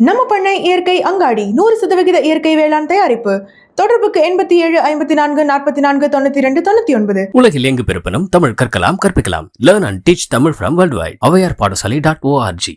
நம்ம பண்ணை இயற்கை அங்காடி நூறு சதவிகித இயற்கை வேளாண் தயாரிப்பு. தொடர்புக்கு எண்பத்தி ஏழு ஐம்பத்தி நான்கு நாற்பத்தி நான்கு தொண்ணூத்தி ரெண்டு தொண்ணூத்தி ஒன்பது. உலகில் எங்கு பிறப்பினும் தமிழ் கற்கலாம் கற்பிக்கலாம். Learn and teach Tamil from worldwide Avvaiyar Padasalai dot ORG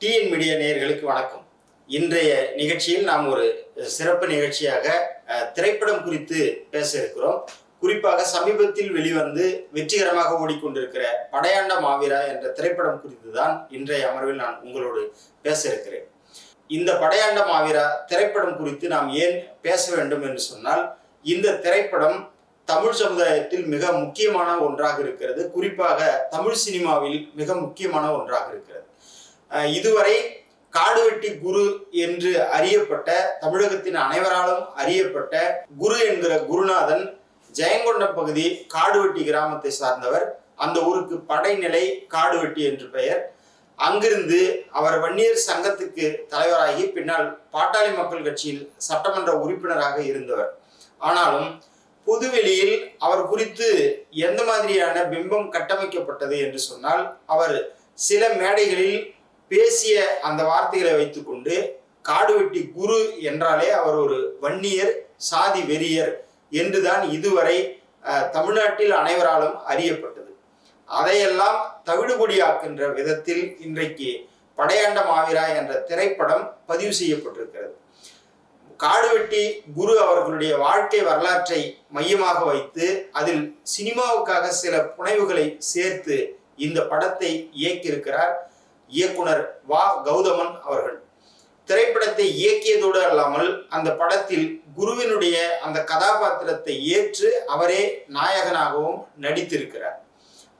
TN media நேயர்களுக்கு வணக்கம். இன்றைய நிகழ்ச்சியில் நாம் ஒரு சிறப்பு நிகழ்ச்சியாக அஹ், திரைப்படம் குறித்து பேச இருக்கிறோம். குறிப்பாக சமீபத்தில் வெளிவந்து வெற்றிகரமாக ஓடிக்கொண்டிருக்கிற படையாண்ட மாவீரா என்ற திரைப்படம் குறித்து தான் இன்றைய அமர்வில் நான் உங்களோடு பேச இருக்கிறேன் இந்த படையாண்ட மாவீரா திரைப்படம் குறித்து நாம் ஏன் பேச வேண்டும் என்று சொன்னால் இந்த திரைப்படம் தமிழ் சமுதாயத்தில் மிக முக்கியமான ஒன்றாக இருக்கிறது. குறிப்பாக தமிழ் சினிமாவில் மிக முக்கியமான ஒன்றாக இருக்கிறது. இதுவரை காடுவெட்டி குரு என்று அறியப்பட்ட தமிழகத்தின் அனைவராலும் அறியப்பட்ட குரு என்கிற குருநாதன் ஜெயங்கொண்டம் பகுதி காடுவெட்டி கிராமத்தை சார்ந்தவர். அந்த ஊருக்கு படைநிலை காடுவெட்டி என்று பெயர். அங்கிருந்து அவர் வன்னியர் சங்கத்துக்கு தலைவராகி பின்னால் பாட்டாளி மக்கள் கட்சியில் சட்டமன்ற உறுப்பினராக இருந்தவர். ஆனாலும் புதுவெளியில் அவர் குறித்து எந்த மாதிரியான பிம்பம் கட்டமைக்கப்பட்டது என்று சொன்னால் அவர் சில மேடைகளில் பேசிய அந்த வார்த்தைகளை வைத்துக்கொண்டு காடுவெட்டி குரு என்றாலே அவர் ஒரு வன்னியர் சாதி வெறியர் என்றுதான் இதுவரை தமிழ்நாட்டில் அனைவராலும் அறியப்பட்டது. அதையெல்லாம் தவிடுபொடியாக்கின்ற விதத்தில் இன்றைக்கு படையாண்ட மாவீரா என்ற திரைப்படம் பதிவு செய்யப்பட்டிருக்கிறது. காடுவெட்டி குரு அவர்களுடைய வாழ்க்கை வரலாற்றை மையமாக வைத்து அதில் சினிமாவுக்காக சில புனைவுகளை சேர்த்து இந்த படத்தை இயக்கியிருக்கிறார் இயக்குனர் வா. கௌதமன் அவர்கள். திரைப்படத்தை இயக்கியதோடு அல்லாமல் அந்த படத்தில் குருவினுடைய அந்த கதாபாத்திரத்தை ஏற்று அவரே நாயகனாகவும் நடித்திருக்கிறார்.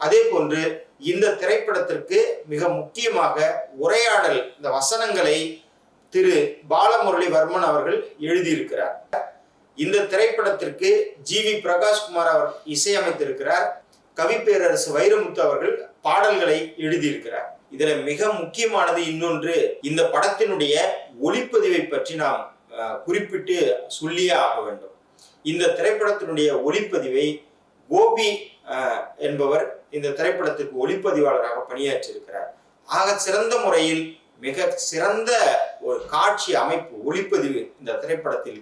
அதே போன்று இந்த திரைப்படத்திற்கு மிக முக்கியமாக உரையாடல் இந்த வசனங்களை திரு பாலமுரளிவர்மன் அவர்கள் எழுதியிருக்கிறார். இந்த திரைப்படத்திற்கு ஜி வி பிரகாஷ்குமார் அவர் இசையமைத்திருக்கிறார். கவிப்பேரரசு வைரமுத்து அவர்கள் பாடல்களை எழுதியிருக்கிறார். இதுல மிக முக்கியமானது இன்னொன்று இந்த படத்தினுடைய ஒளிப்பதிவை பற்றி நாம் குறிப்பிட்டு சொல்லியே ஆக வேண்டும். இந்த திரைப்படத்தினுடைய ஒளிப்பதிவை கோபி என்பவர் இந்த திரைப்படத்திற்கு ஒளிப்பதிவாளராக பணியாற்றியிருக்கிறார். ஆக சிறந்த முறையில் மிக சிறந்த ஒரு காட்சி அமைப்பு ஒளிப்பதிவு இந்த திரைப்படத்தில்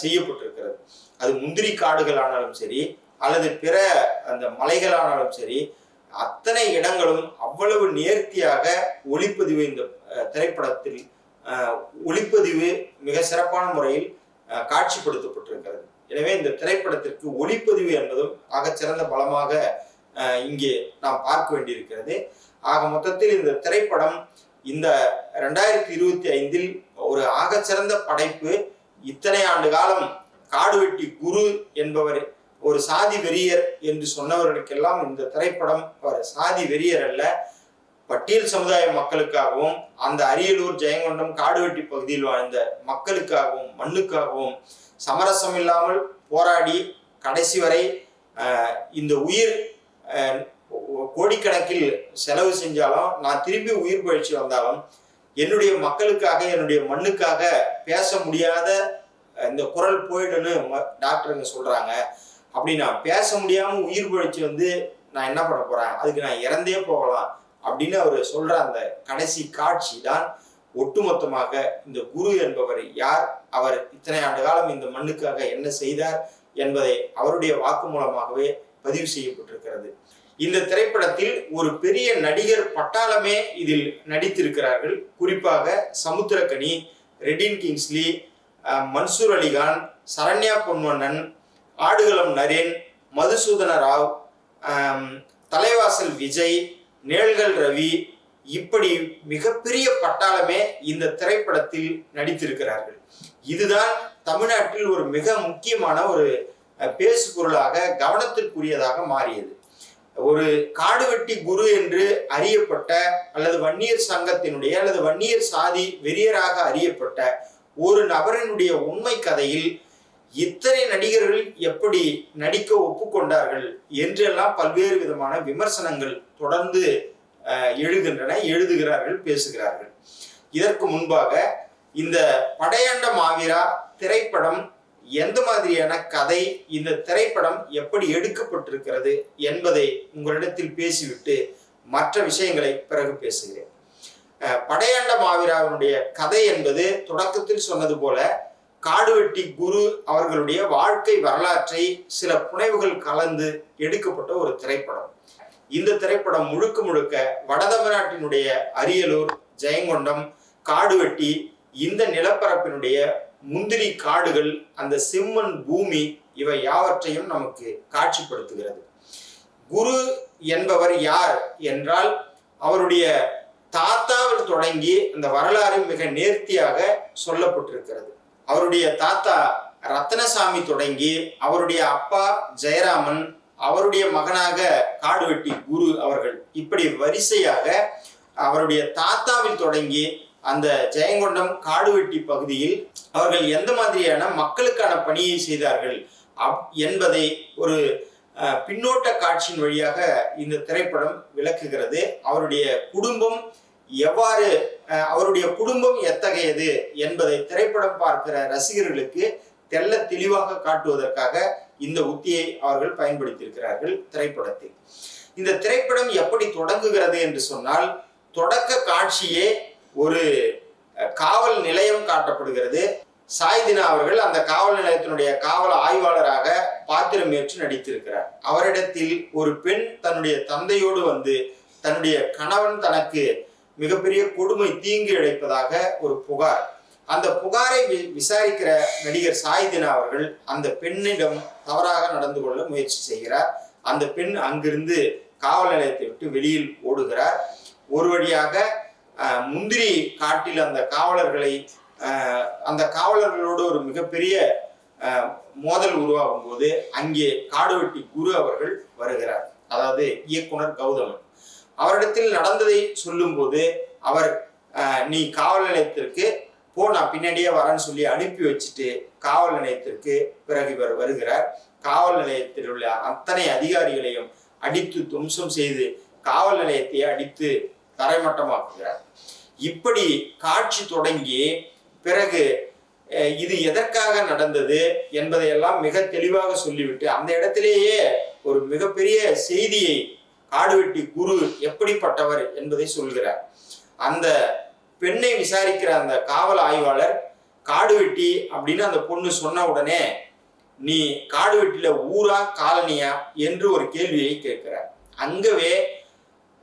செய்யப்பட்டிருக்கிறது. அது முந்திரி காடுகளானாலும் சரி அல்லது பிற அந்த மலைகளானாலும் சரி அத்தனை இடங்களும் அவ்வளவு நேர்த்தியாக ஒளிப்பதிவு இந்த திரைப்படத்தில் ஒளிப்பதிவு மிக சிறப்பான முறையில் காட்சிப்படுத்தப்பட்டிருக்கிறது. எனவே இந்த திரைப்படத்திற்கு ஒளிப்பதிவு என்பதும் ஆகச்சிறந்த பலமாக இங்கே நாம் பார்க்க வேண்டியிருக்கிறது. ஆக மொத்தத்தில் இந்த திரைப்படம் இந்த ரெண்டாயிரத்தி இருபத்தி ஐந்தில் ஒரு ஆகச்சிறந்த படைப்பு இத்தனை ஆண்டு காலம் காடுவெட்டி குரு என்பவர் ஒரு சாதி வெறியர் என்று சொன்னவர்களுக்கெல்லாம் இந்த திரைப்படம் அவர் சாதி வெறியர் அல்ல. பட்டியல் சமுதாய மக்களுக்காகவும் அந்த அரியலூர் ஜெயங்கொண்டம் காடுவெட்டி பகுதியில் வாழ்ந்த மக்களுக்காகவும் மண்ணுக்காகவும் சமரசம் இல்லாமல் போராடி கடைசி வரை இந்த உயிர் கோடிக்கணக்கில் செலவு செஞ்சாலும் நான் திரும்பி உயிர் பயிற்சி வந்தாலும் என்னுடைய மக்களுக்காக என்னுடைய மண்ணுக்காக பேச முடியாத இந்த குரல் போயிடுன்னு ம- டாக்டருங்க சொல்கிறாங்க அப்படி நான் பேச முடியாமல் உயிர் பயிற்சி வந்து நான் என்ன பண்ண போகிறேன் அதுக்கு நான் இறந்தே போகலாம். அப்படின்னு அவர் சொல்ற அந்த கடைசி காட்சி தான் ஒட்டுமொத்தமாக இந்த குரு என்பவர் யார் அவர் இத்தனை ஆண்டு காலம் இந்த மண்ணுக்காக என்ன செய்தார் என்பதை அவருடைய வாக்கு மூலமாகவே பதிவு செய்யப்பட்டிருக்கிறது. இந்த திரைப்படத்தில் ஒரு பெரிய நடிகர் பட்டாளமே இதில் நடித்திருக்கிறார்கள். குறிப்பாக சமுத்திரக்கனி ரெடின் கிங்ஸ்லி மன்சூர் அலிகான் சரண்யா பொன்வண்ணன் ஆடுகளம் நரேன் மதுசூதன ராவ் தலைவாசல் விஜய் நேல்கள் ரவி இப்படி மிகப்பெரிய பட்டாளமே இந்த திரைப்படத்தில் நடித்திருக்கிறார்கள். இதுதான் தமிழ்நாட்டில் ஒரு மிக முக்கியமான ஒரு பேசு பொருளாக கவனத்திற்குரியதாக மாறியது. ஒரு காடுவெட்டி குரு என்று அறியப்பட்ட அல்லது வன்னியர் சங்கத்தினுடைய அல்லது வன்னியர் சாதி வெறியராக அறியப்பட்ட ஒரு நபரினுடைய உண்மை கதையில் இத்தனை நடிகர்கள் எப்படி நடிக்க ஒப்புக்கொண்டார்கள் என்றெல்லாம் பல்வேறு விதமான விமர்சனங்கள் தொடர்ந்து எழுகின்றன எழுதுகிறார்கள் பேசுகிறார்கள். இதற்கு முன்பாக இந்த படையாண்ட மாவீரா திரைப்படம் எந்த மாதிரியான கதை இந்த திரைப்படம் எப்படி எடுக்கப்பட்டிருக்கிறது என்பதை உங்களிடத்தில் பேசிவிட்டு மற்ற விஷயங்களை பிறகு பேசுகிறேன். படையாண்ட மாவீராவினுடைய கதை என்பது தொடக்கத்தில் சொன்னது போல காடுவெட்டி குரு அவர்களுடைய வாழ்க்கை வரலாற்றை சில புனைவுகள் கலந்து எடுக்கப்பட்ட ஒரு திரைப்படம். இந்த திரைப்படம் முழுக்க முழுக்க வடதமிழ்நாட்டினுடைய அரியலூர் ஜெயங்கொண்டம் காடுவெட்டி இந்த நிலப்பரப்பினுடைய முந்திரி காடுகள் அந்த செம்மண் பூமி இவை யாவற்றையும் நமக்கு காட்சிப்படுத்துகிறது. குரு என்பவர் யார் என்றால் அவருடைய தாத்தாவில் தொடங்கி அந்த வரலாறு மிக நேர்த்தியாக சொல்லப்பட்டிருக்கிறது. அவருடைய தாத்தா ரத்னசாமி தொடங்கி அவருடைய அப்பா ஜெயராமன் அவருடைய மகனாக காடுவெட்டி குரு அவர்கள் இப்படி வரிசையாக அவருடைய தாத்தாவில் தொடங்கி அந்த ஜெயங்கொண்டம் காடுவெட்டி பகுதியில் அவர்கள் எந்த மாதிரியான மக்களுக்கான பணியை செய்தார்கள் அப்- என்பதை ஒரு பின்னோட்ட காட்சியின் வழியாக இந்த திரைப்படம் விளக்குகிறது. அவருடைய குடும்பம் எவ்வாறு அவருடைய குடும்பம் எத்தகையது என்பதை திரைப்படம் பார்க்கிற ரசிகர்களுக்கு தெள்ள தெளிவாக காட்டுவதற்காக இந்த உத்தியை அவர்கள் பயன்படுத்தியிருக்கிறார்கள் திரைப்படத்தில். இந்த திரைப்படம் எப்படி தொடங்குகிறது என்று சொன்னால் தொடக்க காட்சியே ஒரு காவல் நிலையம் காட்டப்படுகிறது. சாய்தினா அவர்கள் அந்த காவல் நிலையத்தினுடைய காவல் ஆய்வாளராக பாத்திரம் ஏற்று நடித்திருக்கிறார். அவரிடத்தில் ஒரு பெண் தன்னுடைய தந்தையோடு வந்து தன்னுடைய கணவன் தனக்கு மிகப்பெரிய கொடுமை தீங்கு இழைப்பதாக ஒரு புகார் அந்த புகாரை வி- விசாரிக்கிற நடிகர் சாயிதினா அவர்கள் அந்த பெண்ணிடம் தவறாக நடந்து கொள்ள முயற்சி செய்கிறார். அந்த பெண் அங்கிருந்து காவல் நிலையத்தை விட்டு வெளியில் ஓடுகிறார். ஒரு வழியாக முந்திரி காட்டில் அந்த காவலர்களை அந்த காவலர்களோடு ஒரு மிகப்பெரிய மோதல் உருவாகும் போது அங்கே காடுவெட்டி குரு அவர்கள் வருகிறார். அதாவது இயக்குனர் கௌதமன். அவரிடத்தில் நடந்ததை சொல்லும்போது அவர் நீ காவல் நிலையத்திற்கு போ நான் பின்னாடியே வரேன்னு சொல்லி அனுப்பி வச்சுட்டு காவல் நிலையத்திற்கு பிறகு இவர் வருகிறார். காவல் நிலையத்தில் உள்ள அத்தனை அதிகாரிகளையும் அடித்து தும்சம் செய்து காவல் நிலையத்தை அடித்து தரைமட்டமாக்குகிறார். இப்படி காட்சி தொடங்கி பிறகு இது எதற்காக நடந்தது என்பதையெல்லாம் மிக தெளிவாக சொல்லிவிட்டு அந்த இடத்திலேயே ஒரு மிகப்பெரிய செய்தியை காடுவெட்டி குரு எப்படிப்பட்டவர் என்பதை சொல்கிறார். அந்த பெண்ணை விசாரிக்கிற அந்த காவல் ஆய்வாளர் காடுவெட்டி அப்படின்னு அந்த பொண்ணு சொன்ன உடனே நீ காடுவெட்டில ஊரா காலனியா? என்று ஒரு கேள்வியை கேட்கிறார். அங்கவே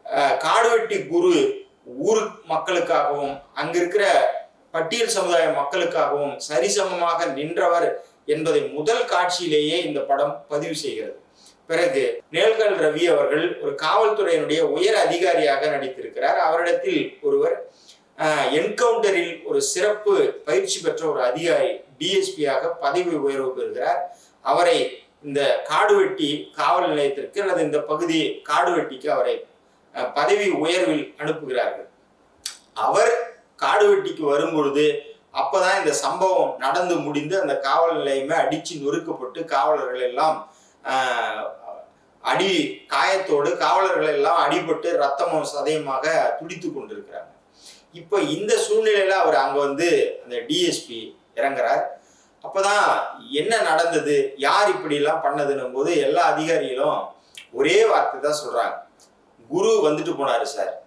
காடு காடுவெட்டி குரு ஊர் மக்களுக்காகவும் அங்க இருக்கிற பட்டியல் சமுதாய மக்களுக்காகவும் சரிசமமாக நின்றவர் என்பதை முதல் காட்சியிலேயே இந்த படம் பதிவு செய்கிறது. பிறகு நேல்கல் ரவி அவர்கள் ஒரு காவல்துறையினுடைய உயர் அதிகாரியாக நடித்திருக்கிறார். அவரிடத்தில் ஒருவர் என்கவுண்டரில் ஒரு சிறப்பு பயிற்சி பெற்ற ஒரு அதிகாரி டிஎஸ்பியாக பதவி உயர்வு பெறுகிறார். அவரை இந்த காடுவெட்டி காவல் நிலையத்திற்கு அல்லது இந்த பகுதி காடுவெட்டிக்கு அவரை பதவி உயர்வில் அனுப்புகிறார்கள். அவர் காடுவெட்டிக்கு வரும்பொழுது அப்பதான் இந்த சம்பவம் நடந்து முடிந்து அந்த காவல் நிலையமே அடிச்சு நொறுக்கப்பட்டு காவலர்கள் எல்லாம் அடி காயத்தோடு காவலர்கள் எல்லாம் அடிபட்டு ரத்தமும் சதயமாக துடித்து கொண்டிருக்கிறாங்க. இப்போ இந்த சூழ்நிலையில் அவர் அங்கே வந்து அந்த டிஎஸ்பி இறங்குறார். அப்பதான் என்ன நடந்தது யார் இப்படிலாம் பண்ணதுன்னும் போது எல்லா அதிகாரிகளும் ஒரே வார்த்தை தான் சொல்கிறாங்க குரு வந்துட்டு போனாரு சார்.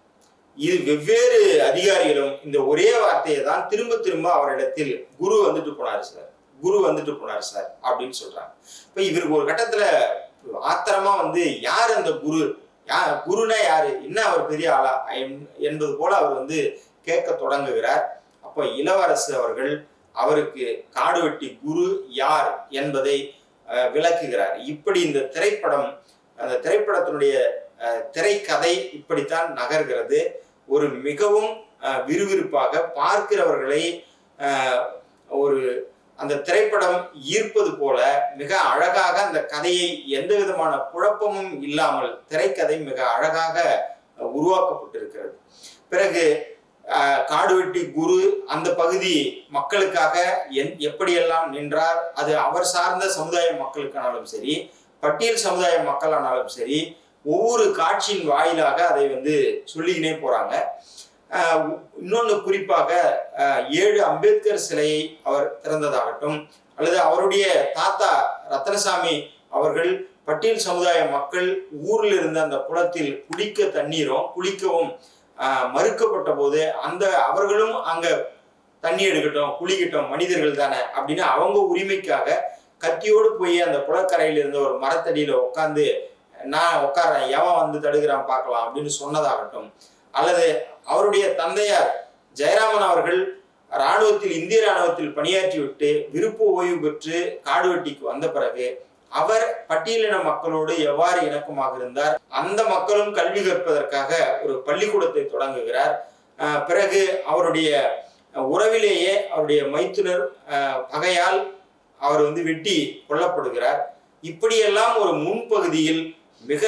இது வெவ்வேறு அதிகாரிகளும் இந்த ஒரே வார்த்தையை தான் திரும்ப திரும்ப அவரிடத்தில் குரு வந்துட்டு போனாரு சார். குரு வந்துட்டு போனாரு சார் அப்படின்னு சொல்றாங்க. இப்போ இவருக்கு ஒரு கட்டத்துல ஆத்திரமா வந்து யார் அந்த குரு? யா குருனா யாரு? என்ன அவர் பெரிய ஆளா? என்- என்பது போல அவர் வந்து கேட்க தொடங்குகிறார். அப்போ இளவரசு அவர்கள் அவருக்கு காடுவெட்டி குரு யார் என்பதை விளக்குகிறார். இப்படி இந்த திரைப்படம் அந்த திரைப்படத்தினுடைய திரைக்கதை இப்படித்தான் நகர்கிறது. ஒரு மிகவும் விறுவிறுப்பாக பார்க்கிறவர்களை ஒரு அந்த திரைப்படம் ஈர்ப்பது போல மிக அழகாக அந்த கதையை எந்த விதமான குழப்பமும் இல்லாமல் திரைக்கதை மிக அழகாக உருவாக்கப்பட்டிருக்கிறது. பிறகு காடு காடுவெட்டி குரு அந்த பகுதி மக்களுக்காக என் எப்படியெல்லாம் நின்றார் அது அவர் சார்ந்த சமுதாய மக்களுக்கானாலும் சரி பட்டியல் சமுதாய மக்களானாலும் சரி ஒவ்வொரு காட்சியின் வாயிலாக அதை வந்து சொல்லிக்கினே போறாங்க. ஆஹ் இன்னொன்று குறிப்பாக ஆஹ் ஏழு அம்பேத்கர் சிலையை அவர் திறந்ததாகட்டும் அல்லது அவருடைய தாத்தா ரத்னசாமி அவர்கள் பட்டியல் சமுதாய மக்கள் ஊரில் இருந்த அந்த குளத்தில் குடிக்க தண்ணீரும் குளிக்கவும் மறுக்கப்பட்ட போது அந்த அவர்களும் அங்க தண்ணி எடுக்கட்டும் குளிக்கட்டும் மனிதர்கள் தானே அப்படின்னு அவங்க உரிமைக்காக கத்தியோடு போய் அந்த குளக்கரையில இருந்த ஒரு மரத்தடியில உட்காந்து நான் உட்கார்றேன் எவன் வந்து தடுக்கிறான் பார்க்கலாம் அப்படின்னு சொன்னதாகட்டும். அல்லது அவருடைய தந்தையார் ஜெயராமன் அவர்கள் இராணுவத்தில் இந்திய இராணுவத்தில் பணியாற்றி விட்டு விருப்ப ஓய்வு பெற்று காடுவெட்டிக்கு வந்த பிறகு அவர் பட்டியலின மக்களோடு எவ்வாறு இணக்கமாக இருந்தார்? அந்த மக்களும் கல்வி கற்பதற்காக ஒரு பள்ளிக்கூடத்தை தொடங்குகிறார். பிறகு அவருடைய உறவிலேயே அவருடைய மைத்துனர் அஹ், பகையால் அவர் வந்து வெட்டி கொல்லப்படுகிறார். இப்படியெல்லாம் ஒரு முன்பகுதியில் மிக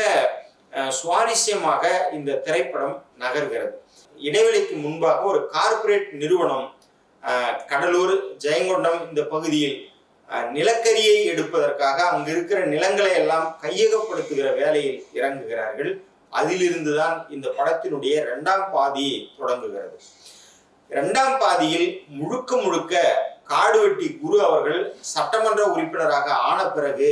அஹ், சுவாரஸ்யமாக இந்த திரைப்படம் நகர்கிறது. இடைவெளிக்கு முன்பாக ஒரு கார்ப்பரேட் நிறுவனம் அஹ், கடலூர் ஜெயங்கொண்டம் இந்த பகுதியில் நிலக்கரியை எடுப்பதற்காக அங்கு இருக்கிற நிலங்களை எல்லாம் கையகப்படுத்துகிற வேலையில் இறங்குகிறார்கள். அதிலிருந்து தான் இந்த படத்தினுடைய இரண்டாம் பாதி தொடங்குகிறது. இரண்டாம் பாதியில் முழுக்க முழுக்க காடுவெட்டி குரு அவர்கள் சட்டமன்ற உறுப்பினராக ஆன பிறகு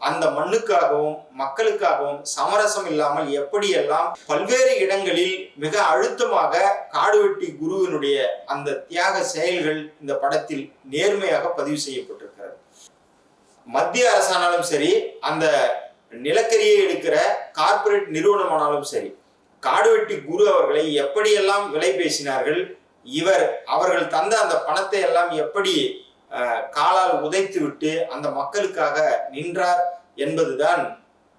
அந்த மண்ணுக்காகவும் மக்களுக்காகவும் சமரசம் இல்லாமல் எப்படியெல்லாம் பல்வேறு இடங்களில் மிக அழுத்தமாக காடுவெட்டி குருவினுடைய அந்த தியாக செயல்கள் இந்த படத்தில் நேர்மையாக பதிவு செய்யப்பட்டிருக்கு மத்திய அரசானாலும் சரி அந்த நிலக்கரியை எடுக்கிற கார்ப்பரேட் நிறுவனமானாலும் சரி காடுவெட்டி குரு அவர்களை எப்படியெல்லாம் விலை பேசினார்கள் இவர் அவர்கள் தந்த அந்த பணத்தை எல்லாம் எப்படி காலால் உதைத்து விட்டு அந்த மக்களுக்காக நின்றார் என்பதுதான்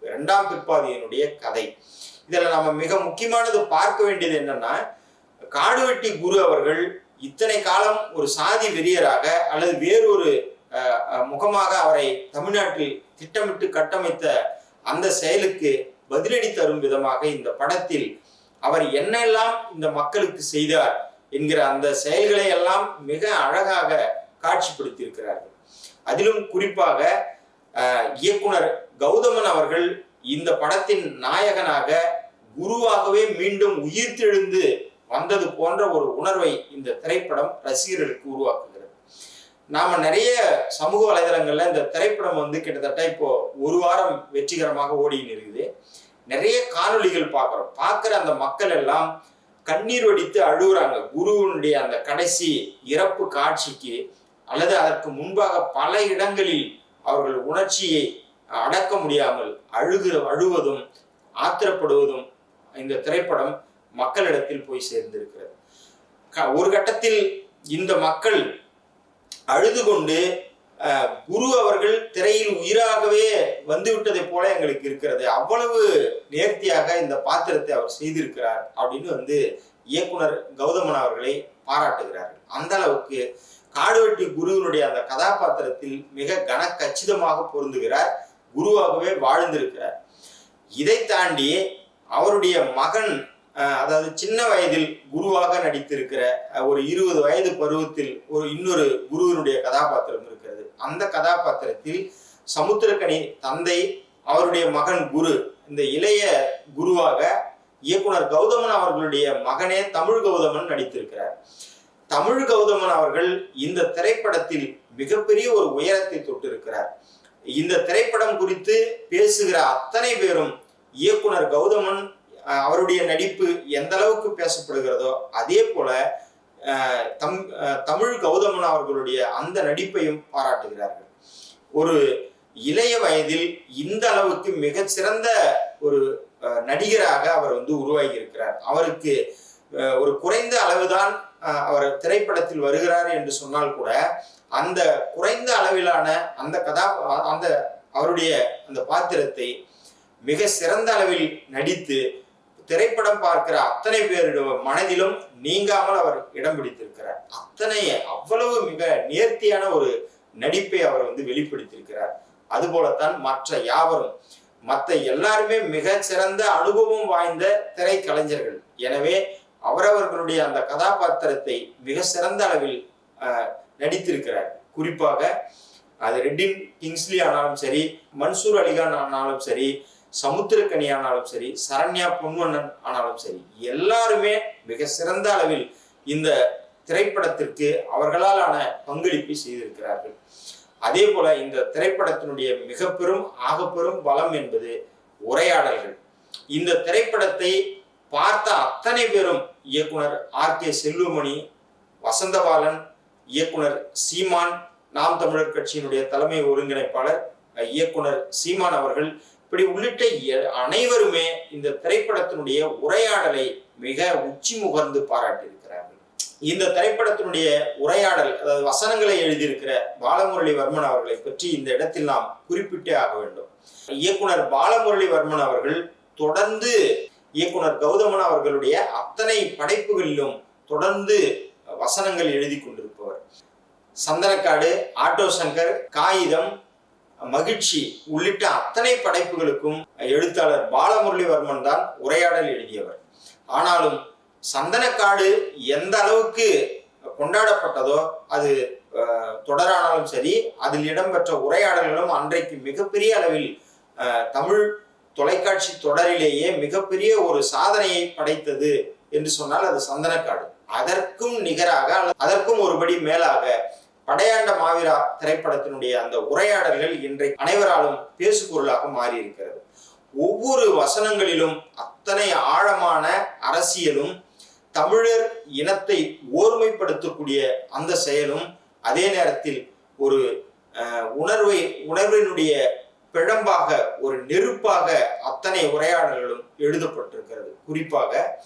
இரண்டாம் பிற்பாதியினுடைய கதை. இதில் நம்ம மிக முக்கியமானது பார்க்க வேண்டியது என்னன்னா காடுவெட்டி குரு அவர்கள் இத்தனை காலம் ஒரு சாதி வெறியராக அல்லது வேறொரு முகமாக அவரை தமிழ்நாட்டில் திட்டமிட்டு கட்டமைத்த அந்த செயலுக்கு பதிலடி தரும் விதமாக இந்த படத்தில் அவர் என்னெல்லாம் இந்த மக்களுக்கு செய்தார் என்கிற அந்த செயல்களை எல்லாம் மிக அழகாக காட்சிப்படுத்தியிருக்கிறார்கள். அதிலும் குறிப்பாக இயக்குனர் கௌதமன் அவர்கள் இந்த படத்தின் நாயகனாக குருவாகவே மீண்டும் உயிர்த்தெழுந்து வந்தது போன்ற ஒரு உணர்வை இந்த திரைப்படம் ரசிகர்களுக்கு உருவாக்குது நாம நிறைய சமூக வலைதளங்கள்ல இந்த திரைப்படம் வந்து கிட்டத்தட்ட இப்போ ஒரு வாரம் வெற்றிகரமாக ஓடின்னு இருக்குது. நிறைய காணொளிகள் பார்க்குறோம். பார்க்குற அந்த மக்கள் எல்லாம் கண்ணீர் வடித்து அழுகுறாங்க. குருவினுடைய அந்த கடைசி இறப்பு காட்சிக்கு அல்லது அதற்கு முன்பாக பல இடங்களில் அவர்கள் உணர்ச்சியை அடக்க முடியாமல் அழுகிற அழுவதும் ஆத்திரப்படுவதும் இந்த திரைப்படம் மக்களிடத்தில் போய் சேர்ந்திருக்கிறது. க- ஒரு கட்டத்தில் இந்த மக்கள் அழுது கொண்டு குரு அவர்கள் திரையில் உயிராகவே வந்துவிட்டதை போல எங்களுக்கு இருக்கிறது. அவ்வளவு நேர்த்தியாக இந்த பாத்திரத்தை அவர் செய்திருக்கிறார் அப்படின்னு வந்து இயக்குனர் கௌதமன் அவர்களை பாராட்டுகிறார்கள். அந்த அளவுக்கு காடுவெட்டி குருவினுடைய அந்த கதாபாத்திரத்தில் மிக கன கச்சிதமாக பொருந்துகிறார். குருவாகவே வாழ்ந்திருக்கிறார். இதை தாண்டி அவருடைய மகன் அதாவது சின்ன வயதில் குருவாக நடித்திருக்கிற ஒரு இருபது வயது பருவத்தில் ஒரு இன்னொரு குருவினுடைய கதாபாத்திரம் இருக்கிறது. அந்த கதாபாத்திரத்தில் சமுத்திரக்கனி தந்தை அவருடைய மகன் குரு இந்த இளைய குருவாக இயக்குனர் கௌதமன் அவர்களுடைய மகனே தமிழ் கௌதமன் நடித்திருக்கிறார். தமிழ் கௌதமன் அவர்கள் இந்த திரைப்படத்தில் மிகப்பெரிய ஒரு உயரத்தை தொட்டிருக்கிறார். இந்த திரைப்படம் குறித்து பேசுகிற அத்தனை பேரும் இயக்குனர் கௌதமன் அவருடைய நடிப்பு எந்த அளவுக்கு பேசப்படுகிறதோ அதே போல தம் தமிழ் கௌதமன் அவர்களுடைய அந்த நடிப்பையும் பாராட்டுகிறார்கள். ஒரு இளைய வயதில் இந்த அளவுக்கு மிகச்சிறந்த ஒரு நடிகராக அவர் வந்து உருவாகி இருக்கிறார் அவருக்கு ஒரு குறைந்த அளவுதான் அவர் திரைப்படத்தில் வருகிறார் என்று சொன்னால் கூட அந்த குறைந்த அளவிலான அந்த கதா அந்த அவருடைய அந்த பாத்திரத்தை மிக சிறந்த அளவில் நடித்து திரைப்படம் பார்க்கிற அத்தனை பேருடைய மனதிலும் நீங்காமல் அவர் இடம் பிடித்திருக்கிறார். அத்தனை அவ்வளவு மிக நேர்த்தியான ஒரு நடிப்பை அவர் வந்து வெளிப்படுத்தியிருக்கிறார். அதுபோலத்தான் மற்ற யாவரும் மற்ற எல்லாருமே மிக சிறந்த அனுபவம் வாய்ந்த திரைக்கலைஞர்கள். எனவே அவரவர்களுடைய அந்த கதாபாத்திரத்தை மிக சிறந்த அளவில் நடித்திருக்கிறார். குறிப்பாக அது ரெட்டின் கிங்ஸ்லி ஆனாலும் சரி மன்சூர் அலிகான் ஆனாலும் சரி சமுத்திரக்கனி ஆனாலும் சரி சரண்யா பொன்வண்ணன் ஆனாலும் சரி எல்லாருமே மிக சிறந்த அளவில் இந்த திரைப்படத்திற்கு அவர்களாலான பங்களிப்பை செய்திருக்கிறார்கள். அதே போல இந்த திரைப்படத்தினுடைய மிக பெரும் ஆகப்பெரும் பலம் என்பது உரையாடல்கள். இந்த திரைப்படத்தை பார்த்த அத்தனை பேரும் இயக்குனர் ஆர் கே செல்வமணி வசந்தபாலன் இயக்குனர் சீமான் நாம் தமிழர் கட்சியினுடைய தலைமை ஒருங்கிணைப்பாளர் இயக்குனர் சீமான் அவர்கள் இப்படி உள்ளிட்ட அனைவருமே இந்த திரைப்படத்தினுடைய உரையாடலை மிக உச்சி முகர்ந்து பாராட்டியிருக்கிறார்கள். இந்த திரைப்படத்தினுடைய உரையாடல் அதாவது வசனங்களை எழுதியிருக்கிற பாலமுரளிவர்மன் அவர்களை பற்றி இந்த இடத்தில் நாம் குறிப்பிட்டே ஆக வேண்டும். இயக்குனர் பாலமுரளிவர்மன் அவர்கள் தொடர்ந்து இயக்குனர் கௌதமன் அவர்களுடைய அத்தனை படைப்புகளிலும் தொடர்ந்து வசனங்கள் எழுதி கொண்டிருப்பவர். சந்தனக்காடு ஆட்டோ சங்கர் காகிதம் மகிழ்ச்சி உள்ளிட்ட அத்தனை படைப்புகளுக்கும் எழுத்தாளர் பாலமுரளிவர்மன் தான் உரையாடல் எழுதியவர். ஆனாலும் சந்தனக்காடு எந்த அளவுக்கு கொண்டாடப்பட்டதோ அது தொடரானாலும் சரி அதில் இடம்பெற்ற உரையாடல்களும் அன்றைக்கு மிகப்பெரிய அளவில் தமிழ் தொலைக்காட்சி தொடரிலேயே மிகப்பெரிய ஒரு சாதனையை படைத்தது என்று சொன்னால் அது சந்தனக்காடு. அதற்கும் நிகராக அதற்கும் ஒருபடி மேலாக படையாண்ட மாவீரா திரைப்படத்தினுடைய அந்த உரையாடல்கள் இன்றைக்கு அனைவராலும் பேசுபொருளாக மாறி இருக்கிறது ஒவ்வொரு வசனங்களிலும் அத்தனை ஆழமான அரசியலும் தமிழர் இனத்தை ஓர்மைப்படுத்தக்கூடிய அந்த செயலும் அதே நேரத்தில் ஒரு உணர்வை உணர்வினுடைய பிழம்பாக ஒரு நெருப்பாக அத்தனை உரையாடல்களும் எழுதப்பட்டிருக்கிறது. குறிப்பாக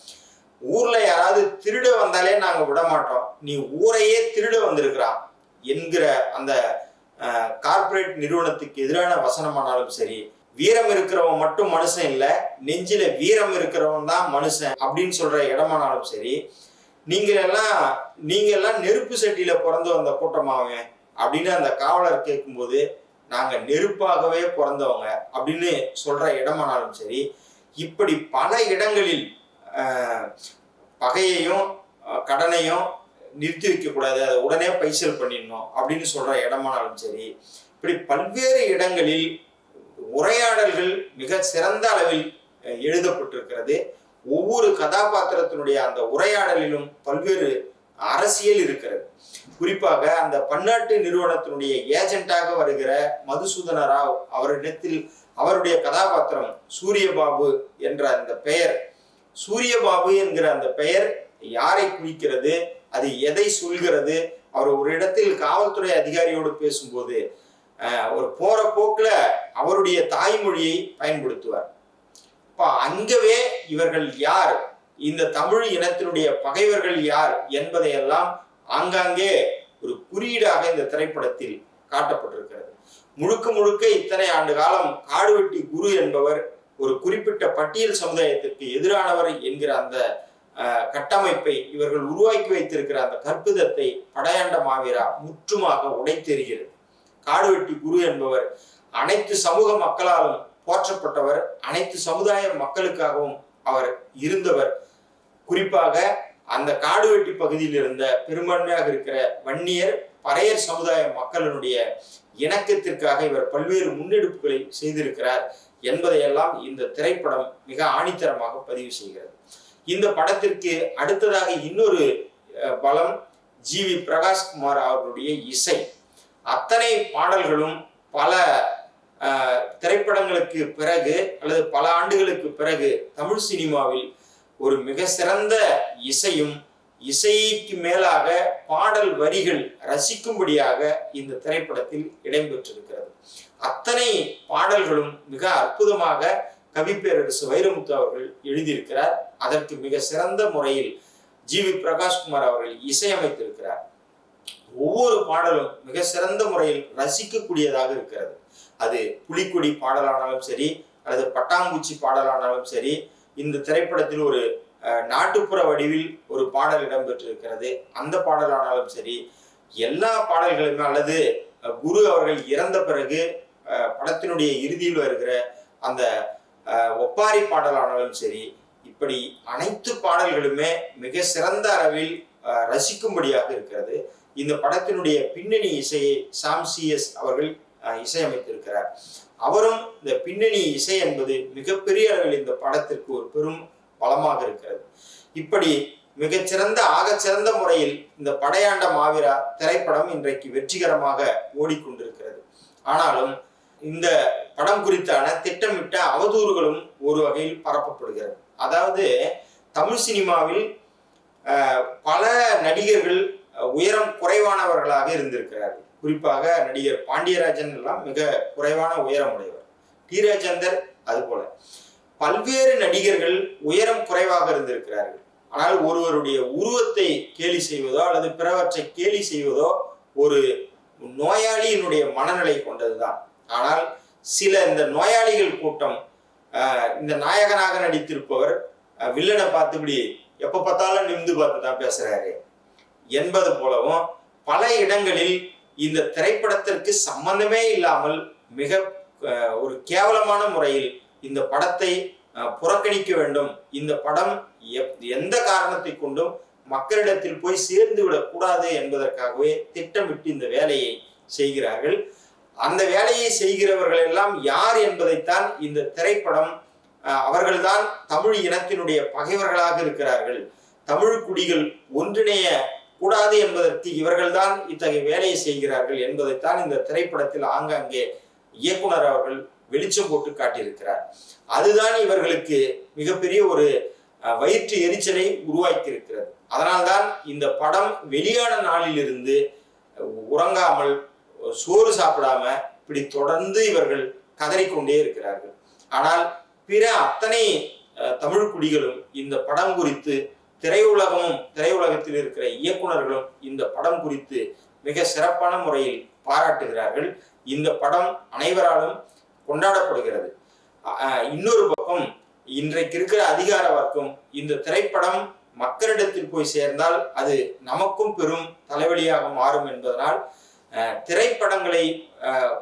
ஊர்ல யாராவது திருட வந்தாலே நாங்க விட மாட்டோம் நீ ஊரையே திருட வந்திருக்கிறான். என்கிற அந்த கார்ப்பரேட் நிறுவனத்துக்கு எதிரான வசனமானாலும் சரி வீரம் இருக்கிறவன் மட்டும் மனுஷன் இல்லை நெஞ்சில வீரம் இருக்கிறவன் தான் மனுஷன் அப்படின்னு சொல்ற இடமானாலும் சரி நீங்க எல்லாம் நீங்க எல்லாம் நெருப்பு சட்டியில பிறந்து வந்த கூட்டமாவே அப்படின்னு அந்த காவலர் கேட்கும்போது நாங்க நெருப்பாகவே பிறந்தவங்க அப்படின்னு சொல்ற இடமானாலும் சரி இப்படி பல இடங்களில் பகையையும் கடனையும் நிறுத்தி வைக்கக்கூடாது அதை உடனே பைசல் பண்ணிடணும் அப்படின்னு சொல்கிற இடமானாலும் சரி இப்படி பல்வேறு இடங்களில் உரையாடல்கள் மிக சிறந்த அளவில் எழுதப்பட்டிருக்கிறது. ஒவ்வொரு கதாபாத்திரத்தினுடைய அந்த உரையாடலிலும் பல்வேறு அரசியல் இருக்கிறது. குறிப்பாக அந்த பன்னாட்டு நிறுவனத்தினுடைய ஏஜென்ட்டாக வருகிற மதுசூதன ராவ் அவரிடத்தில் அவருடைய கதாபாத்திரம் சூரியபாபு என்ற அந்த பெயர். சூரியபாபு என்கிற அந்த பெயர் யாரை குறிக்கிறது? அது எதை சொல்கிறது? அவர் ஒரு இடத்தில் காவல்துறை அதிகாரியோடு பேசும்போது ஒரு போற போக்குல அவருடைய தாய்மொழியை பயன்படுத்துவார். அப்ப அங்கவே இவர்கள் யார்? இந்த தமிழ் இனத்தினுடைய பகைவர்கள் யார் என்பதையெல்லாம் ஆங்காங்கே ஒரு குறியீடாக இந்த திரைப்படத்தில் காட்டப்பட்டிருக்கிறது. முழுக்க முழுக்க இத்தனை ஆண்டு காலம் காடுவெட்டி குரு என்பவர் ஒரு குறிப்பிட்ட பட்டியல் சமுதாயத்திற்கு எதிரானவர் என்கிற அந்த கட்டமைப்பை இவர்கள் உருவாக்கி வைத்திருக்கிற அந்த கற்பிதத்தை படையாண்ட மாவீரா முற்றுமாக உடைத்தெறிகிறது. காடுவெட்டி குரு என்பவர் அனைத்து சமூக மக்களாலும் போற்றப்பட்டவர் அனைத்து சமுதாய மக்களுக்காகவும் அவர் இருந்தவர். குறிப்பாக அந்த காடுவெட்டி பகுதியில் இருந்த பெரும்பான்மையாக இருக்கிற வன்னியர் பறையர் சமுதாய மக்களினுடைய இணக்கத்திற்காக இவர் பல்வேறு முன்னெடுப்புகளை செய்திருக்கிறார் என்பதையெல்லாம் இந்த திரைப்படம் மிக ஆணித்தரமாக பதிவு செய்கிறது. இந்த படத்திற்கு அடுத்ததாக இன்னொரு பலம் ஜி வி பிரகாஷ்குமார் அவர்களுடைய இசை. அத்தனை பாடல்களும் பல திரைப்படங்களுக்கு பிறகு அல்லது பல ஆண்டுகளுக்கு பிறகு தமிழ் சினிமாவில் ஒரு மிக சிறந்த இசையும் இசைக்கு மேலாக பாடல் வரிகள் ரசிக்கும்படியாக இந்த திரைப்படத்தில் இடம்பெற்றிருக்கிறது. அத்தனை பாடல்களும் மிக அற்புதமாக கவிப்பேரரசு வைரமுத்து அவர்கள் எழுதியிருக்கிறார். அதற்கு மிக சிறந்த முறையில் ஜி வி பிரகாஷ்குமார் அவர்கள் இசையமைத்திருக்கிறார். ஒவ்வொரு பாடலும் மிக சிறந்த முறையில் ரசிக்கக்கூடியதாக இருக்கிறது. அது புலிக்கொடி பாடலானாலும் சரி அல்லது பட்டாம்பூச்சி பாடலானாலும் சரி இந்த திரைப்படத்தில் ஒரு நாட்டுப்புற வடிவில் ஒரு பாடல் இடம்பெற்றிருக்கிறது. அந்த பாடலானாலும் சரி எல்லா பாடல்களுமே அல்லது குரு அவர்கள் இறந்த பிறகு படத்தினுடைய இறுதியில் வருகிற அந்த ஒப்பாரி பாடலானாலும் சரி இப்படி அனைத்து பாடல்களுமே மிக சிறந்த அளவில் அஹ், ரசிக்கும்படியாக இருக்கிறது. இந்த படத்தினுடைய பின்னணி இசையை சாம் சிஎஸ் அவர்கள் இசையமைத்திருக்கிறார். அவரும் இந்த பின்னணி இசை என்பது மிகப்பெரிய அளவில் இந்த படத்திற்கு ஒரு பெரும் பலமாக இருக்கிறது. இப்படி மிகச்சிறந்த ஆகச்சிறந்த முறையில் இந்த படையாண்ட மாவீரா திரைப்படம் இன்றைக்கு வெற்றிகரமாக ஓடிக்கொண்டிருக்கிறது. ஆனாலும் இந்த படம் குறித்தான திட்டமிட்ட அவதூறுகளும் ஒரு வகையில் பரப்பப்படுகிறது. அதாவது தமிழ் சினிமாவில் பல நடிகர்கள் உயரம் குறைவானவர்களாக இருந்திருக்கிறார்கள். குறிப்பாக நடிகர் பாண்டியராஜன் எல்லாம் மிக குறைவான உயரம் உடையவர். டி ராஜேந்தர் அதுபோல பல்வேறு நடிகர்கள் உயரம் குறைவாக இருந்திருக்கிறார்கள். ஆனால் ஒருவருடைய உருவத்தை கேலி செய்வதோ அல்லது பிறவற்றை கேலி செய்வதோ ஒரு நோயாளியினுடைய மனநிலை கொண்டதுதான். ஆனால் சில இந்த நோயாளிகள் கூட்டம் இந்த நாயகனாக நடித்திருப்பவர் வில்லனை பார்த்து இப்படி பார்த்தாலும் நிமிந்து பார்த்து தான் பேசுறாரு. என்பது போலவும் பல இடங்களில் இந்த திரைப்படத்திற்கு சம்பந்தமே இல்லாமல் மிக ஒரு கேவலமான முறையில் இந்த படத்தை புறக்கணிக்க வேண்டும். இந்த படம் எப்- எந்த காரணத்தை கொண்டும் மக்களிடத்தில் போய் சேர்ந்து விடக்கூடாது என்பதற்காகவே திட்டமிட்டு இந்த வேலையை செய்கிறார்கள். அந்த வேலையை செய்கிறவர்கள் எல்லாம் யார் என்பதைத்தான் இந்த திரைப்படம் அவர்கள்தான் தமிழ் இனத்தினுடைய பகைவர்களாக இருக்கிறார்கள். தமிழ் குடிகள் ஒன்றிணைய கூடாது என்பதற்கு இவர்கள்தான் இத்தகைய வேலையை செய்கிறார்கள் என்பதைத்தான் இந்த திரைப்படத்தில் ஆங்காங்கே இயக்குனர் அவர்கள் வெளிச்சம் போட்டு காட்டியிருக்கிறார். அதுதான் இவர்களுக்கு மிகப்பெரிய ஒரு வயிற்று எரிச்சலை உருவாக்கி இருக்கிறது அதனால்தான் இந்த படம் வெளியான நாளிலிருந்து உறங்காமல் சோறு சாப்பிடாம இப்படி தொடர்ந்து இவர்கள் கதறிக்கொண்டே இருக்கிறார்கள். ஆனால் பிற அத்தனை அஹ், தமிழ் குடிகளும் இந்த படம் குறித்து திரையுலகமும் திரையுலகத்தில் இருக்கிற இயக்குனர்களும் இந்த படம் குறித்து மிக சிறப்பான முறையில் பாராட்டுகிறார்கள். இந்த படம் அனைவராலும் கொண்டாடப்படுகிறது. அஹ், இன்னொரு பக்கம் இன்றைக்கு இருக்கிற அதிகார வர்க்கம் இந்த திரைப்படம் மக்களிடத்தில் போய் சேர்ந்தால் அது நமக்கும் பெரும் தலைவலியாக மாறும் என்பதனால் திரைப்படங்களை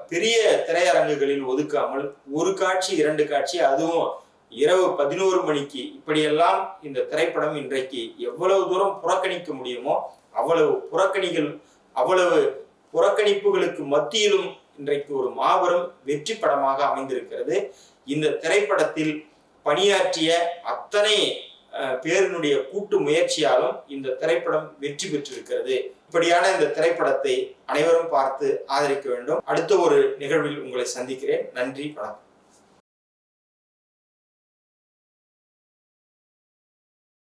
பெரிய திரையரங்குகளில் ஒதுக்காமல் ஒரு காட்சி இரண்டு காட்சி அதுவும் இரவு பதினோரு மணிக்கு இப்படியெல்லாம் இந்த திரைப்படம் இன்றைக்கு எவ்வளவு தூரம் புறக்கணிக்க முடியுமோ அவ்வளவு புறக்கணிகள் அவ்வளவு புறக்கணிப்புகளுக்கு மத்தியிலும் இன்றைக்கு ஒரு மாபெரும் வெற்றி படமாக அமைந்திருக்கிறது. இந்த திரைப்படத்தில் பணியாற்றிய அத்தனை பேரினுடைய கூட்டு முயற்சியாலும் இந்த திரைப்படம் வெற்றி பெற்றிருக்கிறது. இப்படியான இந்த திரைப்படத்தை அனைவரும் பார்த்து ஆதரிக்க வேண்டும். அடுத்த ஒரு நிகழ்வில் உங்களை சந்திக்கிறேன். நன்றி வணக்கம்.